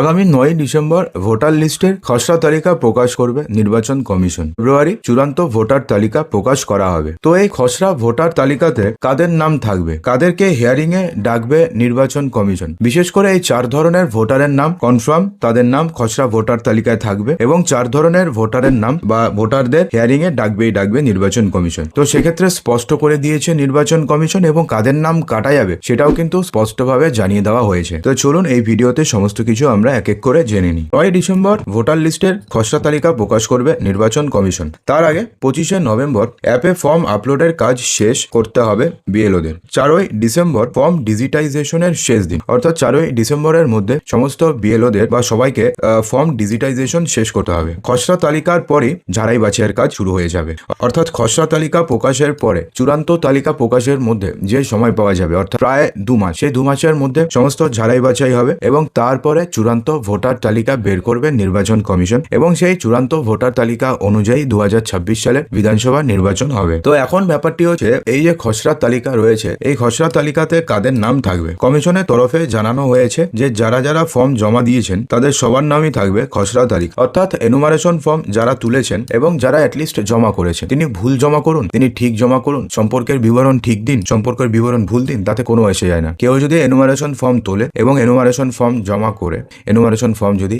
আগামী নয় December voter লিস্টের খসড়া তালিকা প্রকাশ করবে নির্বাচন কমিশন। ফেব্রুয়ারি চূড়ান্ত ভোটার তালিকা প্রকাশ করা হবে। তো এই খসড়া ভোটার তালিকাতে কাদের নাম থাকবে? কাদেরকে হিয়ারিং এ ডাকবে নির্বাচন কমিশন? বিশেষ করে এই চার ধরনের ভোটারের নাম কনফার্ম তাদের নাম খসড়া ভোটার তালিকায় থাকবে এবং চার ধরনের ভোটারের নাম বা ভোটারদের হিয়ারিং এ ডাকবেই ডাকবে নির্বাচন কমিশন। তো সেক্ষেত্রে স্পষ্ট করে দিয়েছে নির্বাচন কমিশন এবং কাদের নাম কাটা যাবে সেটাও কিন্তু স্পষ্টভাবে জানিয়ে দেওয়া হয়েছে। তো চলুন এই ভিডিওতে সমস্ত কিছু আমরা এক এক করে জেনে নিই। নয় ডিসেম্বর ভোটার লিস্টের খসড়া তালিকা প্রকাশ করবে নির্বাচন কমিশন। তার আগে পঁচিশে নভেম্বর অ্যাপে ফর্ম আপলোডের কাজ শেষ করতে হবে বিএলওদের। চারই ডিসেম্বর ফর্ম ডিজিটাইজেশনের শেষ দিন। অর্থাৎ চারই ডিসেম্বরের মধ্যে সমস্ত বিএলওদের বা সবাইকে ফর্ম ডিজিটাইজেশন শেষ করতে হবে। খসড়া তালিকার পরই ঝাড়াই বাছাইয়ের কাজ শুরু হয়ে যাবে। অর্থাৎ খসড়া তালিকা প্রকাশের পরে চূড়ান্ত তালিকা প্রকাশের মধ্যে যে সময় পাওয়া যাবে, অর্থাৎ প্রায় দু মাস। সেই দু মাসের মধ্যে সমস্ত ঝাড়াই বাছাই হবে এবং তারপরে চূড়ান্ত ভোটার তালিকা বের করবে নির্বাচন কমিশন এবং সেই চূড়ান্ত ভোটার তালিকা অনুযায়ী দু সালে বিধানসভা নির্বাচন হবে। তো এখন ব্যাপারটি হচ্ছে, এই যে খসড়া তালিকা রয়েছে, এই খসড়া তালিকাতে কাদের নাম থাকবে? কমিশনের তরফে জানানো হয়েছে যে, যারা যারা ফর্ম জমা দিয়েছেন, তাদের সবার নামই থাকবে খসড়া তালিকা। অর্থাৎ এনুমারেশন ফর্ম যারা তুলেছেন এবং যারা অ্যাটলিস্ট জমা করেছেন। তিনি ভুল জমা করুন, তিনি ঠিক জমা করুন, সম্পর্কের বিবরণ ঠিক দিন, সম্পর্কের বিবরণ ভুল দিন, তাতে কোনো এসে যায় না। কেউ যদি এনুমারেশন ফর্ম তোলে এবং এনুমারেশন ফর্ম জমা করে এনুমারেশন ফর্ম যদি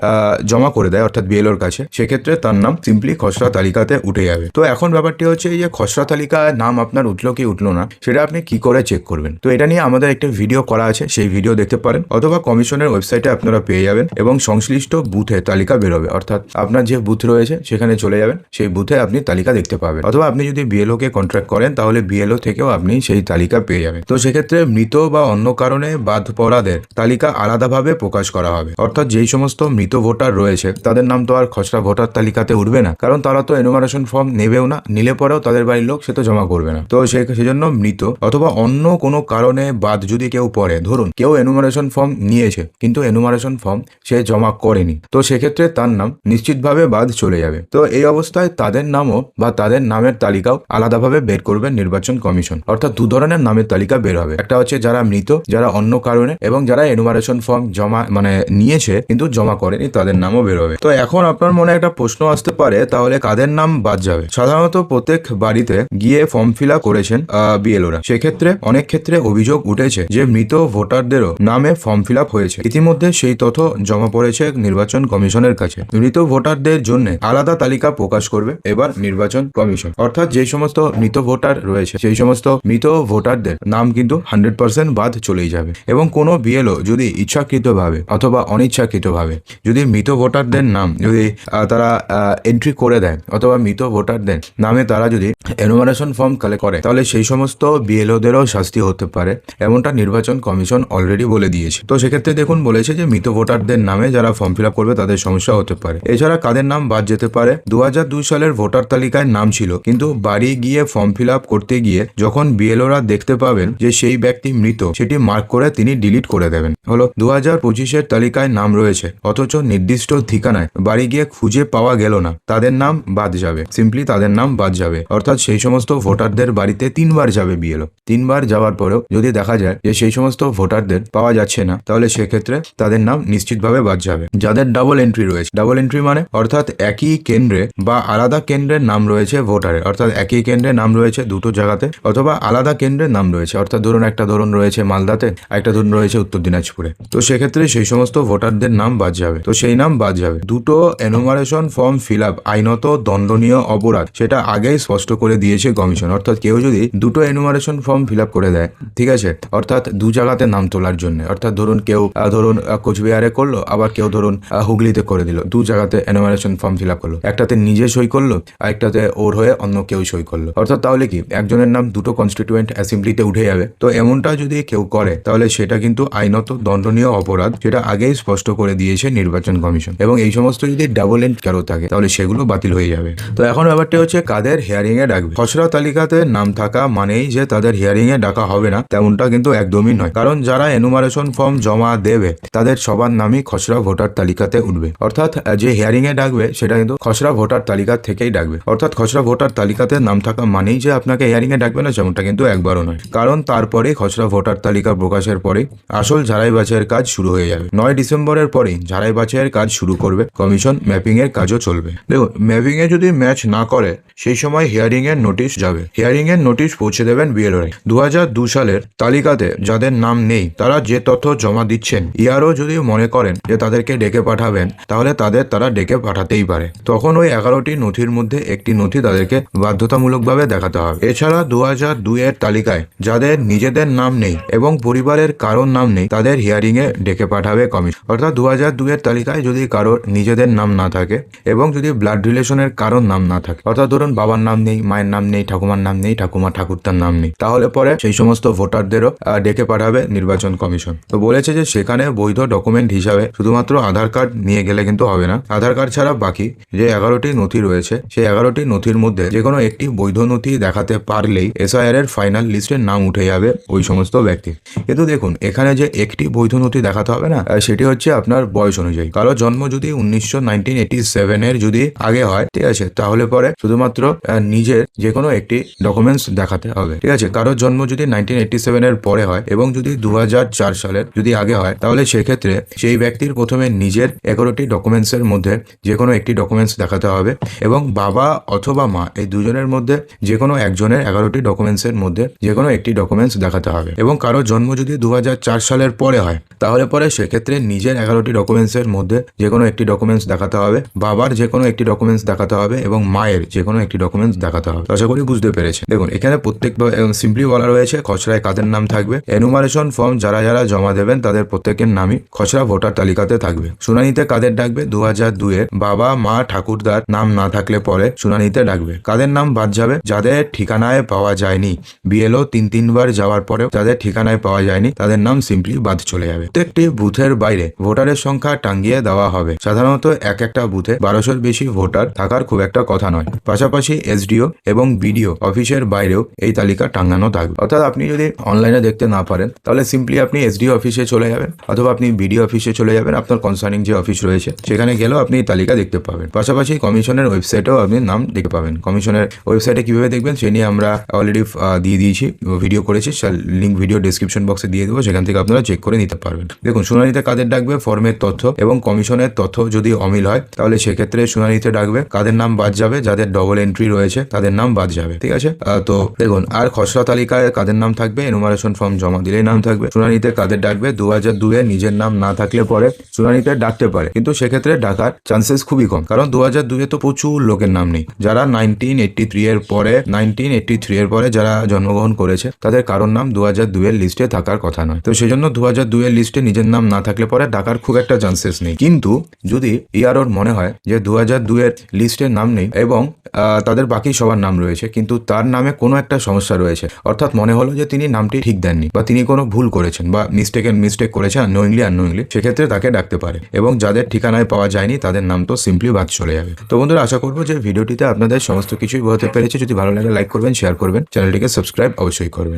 জমা করে দেয়, অর্থাৎ বিএলওর কাছে, সেক্ষেত্রে তার নাম সিম্পলি খসড়া তালিকাতে উঠে যাবে। তো এখন ব্যাপারটি হচ্ছে এই যে খসড়া তালিকায় নাম আপনার উঠল কি উঠল না, সেটা আপনি কি করে চেক করবেন? তো এটা নিয়ে আমাদের একটা ভিডিও করা আছে, সেই ভিডিও দেখতে পারেন, অথবা কমিশনের ওয়েবসাইটে আপনারা পেয়ে যাবেন, এবং সংশ্লিষ্ট বুথে তালিকা বেরোবে। অর্থাৎ আপনার যে বুথ রয়েছে, সেখানে চলে যাবেন, সেই বুথে আপনি তালিকা দেখতে পাবেন। অথবা আপনি যদি বিএলও কে কন্ট্রাক্ট করেন, তাহলে বিএলও থেকেও আপনি সেই তালিকা পেয়ে যাবেন। তো সেক্ষেত্রে মৃত বা অন্য কারণে বাদ পড়াদের তালিকা আলাদাভাবে প্রকাশ করা হবে। অর্থাৎ যেই সমস্ত মৃত ভোটার রয়েছে, তাদের নাম তো আর খসড়া ভোটার তালিকাতে উঠবে না। কারণ তারা তো এনুমারেশন ফর্ম নেবেও না, নিলে পরেও তাদের বাড়ির লোক সে তো জমা করবে না। তো সেজন্য মৃত অথবা অন্য কোনো কারণে বাদ যদি কেউ পড়ে, ধরুন কেউ এনুমারেশন ফর্ম নিয়েছে, কিন্তু এনুমারেশন ফর্ম সে জমা করেনি, তো সেক্ষেত্রে তার নাম নিশ্চিতভাবে বাদ চলে যাবে। তো এই অবস্থায় তাদের নামও বা তাদের নামের তালিকাও আলাদাভাবে বের করবে নির্বাচন কমিশন। অর্থাৎ দু ধরনের নামের তালিকা বের হবে। একটা হচ্ছে যারা মৃত, যারা অন্য কারণে, এবং যারা এনুমারেশন ফর্ম জমা মানে নিয়েছে কিন্তু জমা করেনি, তাদের নামও বেরোবে। তো এখন আপনার মনে একটা প্রশ্ন আসতে পারে, তাহলে কাদের নাম বাদ যাবে? সাধারণত প্রত্যেক বাড়িতে গিয়ে ফর্ম ফিল করেছেন বিএলওরা সেক্ষেত্রে অনেক ক্ষেত্রে অভিযোগ উঠেছে যে মৃত ভোটারদেরও নামে ফর্ম ফিল হয়েছে। ইতিমধ্যে সেই তথ্য জমা পড়েছে নির্বাচন কমিশনের কাছে। মৃত ভোটারদের জন্য আলাদা তালিকা প্রকাশ করবে এবার নির্বাচন কমিশন। অর্থাৎ যে সমস্ত মৃত ভোটার রয়েছে, সেই সমস্ত মৃত ভোটারদের নাম কিন্তু হান্ড্রেড পার্সেন্ট বাদ চলেই যাবে। এবং কোনো বিএলও যদি ইচ্ছাকৃতভাবে অথবা অনিচ্ছাকৃতভাবে যদি মৃত ভোটারদের নাম যদি তারা এন্ট্রি করে দেয় অথবা মৃত ভোটারদের নামে তারা যদি এনুমারেশন ফর্ম কালেক্ট করে, তাহলে সেই সমস্ত বিএলওদেরও শাস্তি হতে পারে, এমনটা নির্বাচন কমিশন অলরেডি বলে দিয়েছে। তো সেক্ষেত্রে দেখুন, বলেছে যে মৃত ভোটারদের নামে যারা ফর্ম ফিল করবে, তাদের সমস্যা হতে পারে। এছাড়া কাদের নাম বাদ যেতে পারে? দু হাজার দুই সালের ভোটার তালিকায় নাম ছিল, কিন্তু বাড়ি গিয়ে ফর্ম ফিল করতে গিয়ে যখন বিএলওরা দেখতে পাবেন যে সেই ব্যক্তি মৃত, সেটি মার্ক করে তিনি ডিলিট করে দেবেন। হলো দু হাজার পঁচিশের তালিকায় নাম রয়েছে। অথচ নির্দিষ্ট ঠিকানায় বাড়ি গিয়ে খুঁজে পাওয়া গেল না। তাদের নাম বাদ যাবে। সিম্পলি তাদের নাম বাদ যাবে। অর্থাৎ সেই সমস্ত ভোটারদের বাড়িতে তিনবার যাবে বিএলও। তিনবার যাওয়ার পরেও যদি দেখা যায় যে সেই সমস্ত ভোটারদের পাওয়া যাচ্ছে না, তাহলে সেক্ষেত্রে তাদের নাম নিশ্চিতভাবে বাদ যাবে। যাদের ডাবল এন্ট্রি রয়েছে। ডাবল এন্ট্রি মানে অর্থাৎ একই কেন্দ্রে বা আলাদা কেন্দ্রের নাম রয়েছে ভোটারের। অর্থাৎ একই কেন্দ্রে নাম রয়েছে দুটো জায়গাতে অথবা আলাদা কেন্দ্রের নাম রয়েছে। অর্থাৎ ধরুন একটা ধরুন রয়েছে মালদাতে, একটা ধরুন রয়েছে উত্তর দিনাজপুরে। তো সেক্ষেত্রে সেই সমস্ত ভোটারদের নাম বাদ যাবে। তো সেই নাম বাদ যাবে। দুটো এনুমারেশন ফর্ম ফিল আপ আইনত দণ্ডনীয় অপরাধ, সেটা আগেই স্পষ্ট করে দিয়েছে কমিশন অর্থাৎ কেউ যদি দুটো এনুমারেশন ফর্ম ফিল আপ করে দেয়, ঠিক আছে? অর্থাৎ দু জায়গাতে নাম তোলার জন্য। অর্থাৎ ধরুন কেউ ধরুন কোচবিহারে করল, আবার কেউ ধরুন হুগলিতে করে দিল। দু জায়গাতে এনুমারেশন ফর্ম ফিল আপ করল। একটাতে নিজে সই করল, আর একটাতে ওর হয়ে অন্য কেউ সই করল। অর্থাৎ তাহলে কি? একজনের নাম দুটো কনস্টিটিউয়েন্ট অ্যাসেম্বলিতে উঠে যাবে। তো এমনটা যদি কেউ করে, তাহলে সেটা কিন্তু আইনত দণ্ডনীয় অপরাধ, সেটা আগেই স্পষ্ট করে দিয়েছে নির্বাচন কমিশন। এবং এই সমস্ত যদি ডাবল এন্ড কারও থাকে, তাহলে সেগুলো বাতিল হয়ে যাবে। তো এখন ব্যাপারটা হচ্ছে কাদের হিয়ারিং এ ডাকবে? খসড়া তালিকাতে নাম থাকা মানেই যে তাদের হিয়ারিং এ ডাকা হবে না, তেমনটা কিন্তু একদমই নয়। কারণ যারা এনুমারেশন ফর্ম জমা দেবে, তাদের সবার নামই খসড়া ভোটার তালিকাতে উঠবে। অর্থাৎ যে হিয়ারিং এ ডাকবে, সেটা কিন্তু খসড়া ভোটার তালিকা থেকেই ডাকবে। অর্থাৎ, খসড়া ভোটার তালিকাতে নাম থাকা মানেই যে আপনাকে হিয়ারিং এ ডাকবে না যেমনটা কিন্তু একবারও নয়। কারণ তারপরে খসড়া ভোটার তালিকা প্রকাশের পরে আসল ঝাড়াই বাছাইয়ের কাজ শুরু হয়ে যাবে। নয় ডিসেম্বর নম্বরের পরেই ঝাড়াই বাছাইয়ের কাজ শুরু করবে, কমিশন ম্যাপিং এর কাজও চলবে। দেখুন, ম্যাপিং এ যদি ম্যাচ না করে, সেই সময় হিয়ারিং এর নোটিশ যাবে। হিয়ারিং এর নোটিশ পৌঁছে দেবেন বিএলওরে দু হাজার দু সালের তালিকাতে যাদের নাম নেই, তারা যে তথ্য জমা দিচ্ছেন, ইয়ারও যদি মনে করেন যে তাদেরকে ডেকে পাঠাবেন, তাহলে তাদের তারা ডেকে পাঠাতেই পারে। তখন ওই এগারোটি নথির মধ্যে একটি নথি তাদেরকে বাধ্যতামূলকভাবে দেখাতে হবে। এছাড়া দু হাজার দুই এর তালিকায় যাদের নিজেদের নাম নেই এবং পরিবারের কারোর নাম নেই, তাদের হিয়ারিং এ ডেকে পাঠাবে কমিশন। অর্থাৎ দু হাজার দুই এর তালিকায় যদি কারোর নিজেদের নাম না থাকে এবং যদি ব্লাড রিলেশনের কারোর নাম না থাকে, অর্থাৎ ধরুন বাবার নাম নেই, মায়ের নাম নেই, ঠাকুমার নাম নেই, ঠাকুমা ঠাকুরতার নাম নেই, তাহলে পরে সেই সমস্ত ভোটারদেরও ডেকে পাঠাবে নির্বাচন কমিশন। তো বলেছে যে সেখানে বৈধ ডকুমেন্ট হিসাবে শুধুমাত্র আধার কার্ড নিয়ে গেলে কিন্তু হবে না। আধার কার্ড ছাড়া বাকি যে এগারোটি নথি রয়েছে, সেই এগারোটি নথির মধ্যে যে কোনো একটি বৈধ নথি দেখাতে পারলেই এসআইআর এর ফাইনাল লিস্টের নাম উঠে যাবে ওই সমস্ত ব্যক্তি কিন্তু দেখুন, এখানে যে একটি বৈধ নথি দেখাতে হবে না সেটি হচ্ছে আপনার বয়স অনুযায়ী। কারও জন্ম যদি উনিশশো নাইনটিন সেভেনের যদি আগে হয়, ঠিক আছে, তাহলে পরে শুধুমাত্র নিজের যে কোনো একটি ডকুমেন্টস দেখাতে হবে, ঠিক আছে? কারোর জন্ম যদি নাইনটিন এইটি সেভেনের পরে হয় এবং যদি দু সালের যদি আগে হয়, তাহলে সেক্ষেত্রে সেই ব্যক্তির প্রথমে নিজের এগারোটি ডকুমেন্টসের মধ্যে যে কোনো একটি ডকুমেন্টস দেখাতে হবে এবং বাবা অথবা মা এই দুজনের মধ্যে যে কোনো একজনের এগারোটি ডকুমেন্টসের মধ্যে যে কোনো একটি ডকুমেন্টস দেখাতে হবে এবং কারও জন্ম যদি দু সালের পরে হয়, তাহলে পরে সেক্ষেত্রে নিজের এগারোটি ডকুমেন্টসের মধ্যে যে কোনো একটি ডকুমেন্টস দেখাতে হবে, বাবার যে কোনো একটি ডকুমেন্টস দেখাতে হবে এবং মায়ের যে কোনো একটি ডকুমেন্টস দেখাতে হবে। আশা করি বুঝতে পেরেছে দেখুন, এখানে প্রত্যেক সিম্পলি বলা রয়েছে, খসড়ায় কাদের নাম থাকবে? এনুমারেশন ফর্ম যারা যারা জমা দেবেন, তাদের প্রত্যেকের নামই খসড়া ভোটার তালিকাতে থাকবে। শুনানিতে কাদের ডাকবে? দু হাজার দুয়ের বাবা, মা, ঠাকুরদার নাম না থাকলে পরে শুনানিতে ডাকবে। কাদের নাম বাদ যাবে? যাদের ঠিকানায় পাওয়া যায়নি। বিএলও তিন তিনবার যাওয়ার পরেও যাদের ঠিকানায় পাওয়া যায়নি, তাদের নাম সিম্পলি বাদ চলে যাবে। প্রত্যেকটি বুথের বাইরে ভোটারের সংখ্যা টাঙ্গিয়ে দেওয়া হবে। সাধারণত এক একটা বুথে বারোশোর বেশি ভোটার থাকার খুব একটা কথা নয়। পাশাপাশি এসডিও এবং বিডিও অফিসের বাইরেও এই তালিকা টাঙ্গানো থাকবে। অর্থাৎ আপনি যদি অনলাইনে দেখতে না পারেন, তাহলে সিম্পলি আপনি এসডিও অফিসে চলে যাবেন অথবা আপনি বিডিও অফিসে চলে যাবেন, আপনার কনসার্নিং যে অফিস রয়েছে, সেখানে গেলেও আপনি এই তালিকা দেখতে পাবেন। পাশাপাশি কমিশনের ওয়েবসাইটেও আপনি নাম দেখতে পাবেন। কমিশনের ওয়েবসাইটে কীভাবে দেখবেন, সে নিয়ে আমরা অলরেডি দিয়ে দিয়েছি ভিডিও করেছি লিঙ্ক ভিডিও ডিসক্রিপশন বক্সে দিয়ে দেবো, সেখান থেকে আপনারা চেক করে নিতে পারবেন। দেখুন, শুনানিতে কাদের ডাকবে ফর্মের তথ্য এবং কমিশনের তথ্য যদি অমিল হয়, তাহলে সেক্ষেত্রে শুনানিতে ডাকবে। কাদের নাম বাদ যাবে? যাদের ডবল এন্ট্রি রয়েছে, তাদের নাম বাদ যাবে, ঠিক আছে? তো দেখুন, আর খসড়া তালিকায় কাদের নাম থাকবে? এনুমারেশন ফর্ম জমা দিলেই নাম থাকবে। শুনানিতে কাদের ডাকবে? দু হাজার দুয়ে নিজের নাম না থাকলে পরে শুনানিতে ডাকতে পারে। কিন্তু সেক্ষেত্রে ডাকার চান্সেস খুবই কম, কারণ দু হাজার দুয়ে তো প্রচুর লোকের নাম নেই। যারা নাইনটিন এইটটি থ্রি এর পরে নাইনটিন এইটটি থ্রি এর পরে যারা জন্মগ্রহণ করেছে, তাদের কারোর নাম দু হাজার দুয়ের লিস্টে থাকার কথা নয়। তো সেই জন্য দু হাজার দুয়ের লিস্টে নিজের নাম না থাকলে পরে ডাকার খুব একটা চান্সেস নেই। কিন্তু যদি ইয়ারোর মনে হয় যে দু হাজার দুয়ের লিস্টের নাম নেই এবং তাদের বাকি সবার নাম রয়েছে, কিন্তু তার নামে কোনো একটা সমস্যা রয়েছে, অর্থাৎ মনে হলো যে তিনি নামটি ঠিক দেননি বা তিনি কোনো ভুল করেছেন বা মিস্টেক মিস্টেক করেছেন আননোয়িংলি আননোয়িংলি সেক্ষেত্রে তাকে ডাকতে পারে এবং যাদের ঠিকানায় পাওয়া যায়নি তাদের নাম তো সিম্পলি বাদ চলে যাবে। তো বন্ধুরা, আশা করব যে ভিডিওটিতে আপনাদের সমস্ত কিছুই বোঝাতে পেরেছে। যদি ভালো লাগে লাইক করবেন শেয়ার করবেন চ্যানেলটিকে সাবস্ক্রাইব অবশ্যই করবেন।